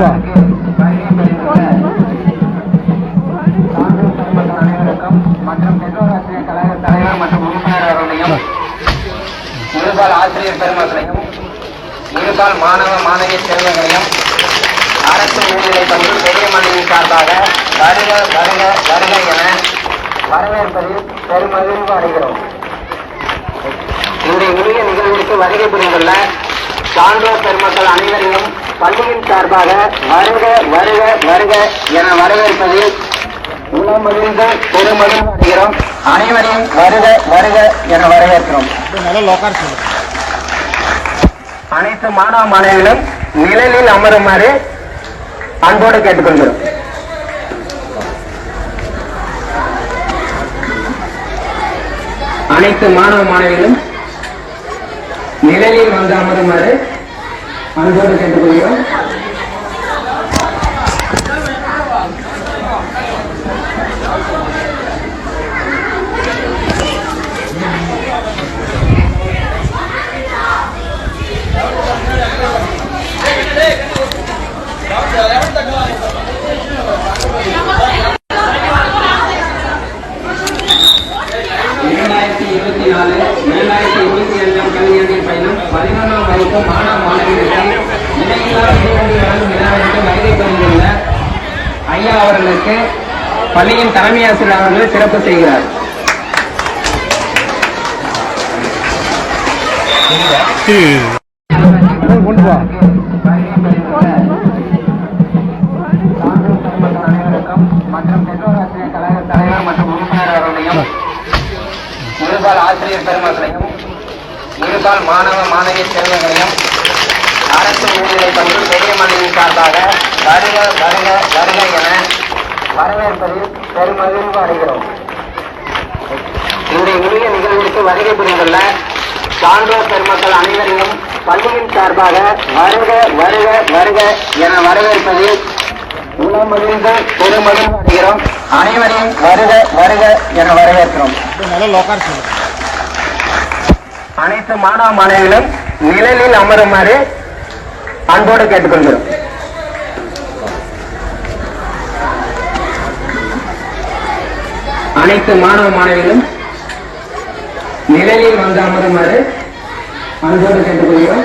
போ மற்றும் பெற்றோர் ஆசிரியர் கழக தலைவர் மற்றும் உறுப்பினர் அவர்களையும் இருபால் ஆசிரியர் பெருமக்களையும் இருபால் மாணவ மாணவிய செல்வங்களையும் அரசு ஊழியரை பற்றி பெரிய மனைவி சார்பாக வருக வருக வருக என வரவேற்பதில் பெருமகிழ்வு அடைகிறோம் இந்த உரிய நிகழ்விற்கு வருகை புரிந்துள்ள சான்றோர் பெருமக்கள் அனைவரையும் பள்ளியின் சார்பாக வருக வருக வருக என வரவேற்பதில் உணமகிழ்ந்து பெருமகிழ்வு அடைகிறோம். அனைவரையும் வருக வருக என வரவேற்கிறோம். அனைத்து மாணவ மாணவிகளும் நிழலில் அமருமாறு அன்போடு கேட்டுக்கொள்கிறோம். அனைத்து மாணவ மாணவிகளும் நிழலில் வந்து அமருமாறு அன்போடு கேட்டுக்கொள்கிறோம். இரண்டாயிரத்தி இருபத்தி நாலு இரண்டாயிரத்தி இருபத்தி அஞ்சாம் கல்வியாண்டின் பயணம் பதினொன்றாம் வகுப்பு மாணவ மாணவியர்கள் இணையில்லா விதைவண்டி வழங்கும் விழாவிற்கு வருகை புரிந்துள்ள ஐயா அவர்களுக்கு பள்ளியின் தலைமை ஆசிரியர் அவர்கள் சிறப்பு செய்கிறார். கொண்டு போ மற்றும் பெற்றோர் ஆசிரியர் கழக தலைவர் மற்றும் உறுப்பினர் அவர்களையும் இருபால் ஆசிரியர் பெருமக்களையும் இருபால் மாணவ மாணவி செல்வங்களையும் அரசு ஊழியரை பற்றி பெரிய மனைவி சார்பாக வருக வருக வருக என வரவேற்பதில் பெருமகிழ்வு அடைகிறோம். இந்த உரிய நிகழ்விற்கு வருகை புரிந்துள்ள சான்றோர் பெருமக்கள் அனைவரையும் பள்ளியின் சார்பாக வருக வருக வருக என வரவேற்பதில் உளமகிழ்ந்து பெருமகிழ்வு அடைகிறோம். அனைவரையும் வருக வருக என வரவேற்கிறோம். அனைத்து மாணவ மாணவிகளும் நிழலில் அமருமாறு அன்போடு கேட்டுக்கொள்கிறோம். அனைத்து மாணவ மாணவிகளும் நிழலில் வந்து அமருமாறு அன்போடு கேட்டுக்கொள்கிறோம்.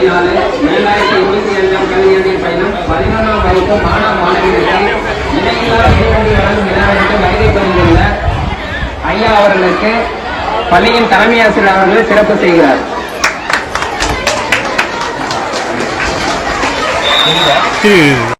இருபத்தி நாலு இரண்டாயிரத்தி இருபத்தி அஞ்சாம் கல்வியாண்டில் பயணம் பதினொன்றாம் வகுப்பு மாணவ மாணவியர்கள் இணையில்லா விதைவண்டி வழங்கும் விழாவிற்கு வருகை புரிந்துள்ள ஐயா அவர்களுக்கு பள்ளியின் தலைமை ஆசிரியர் அவர்கள் சிறப்பு செய்கிறார். பத்தாம்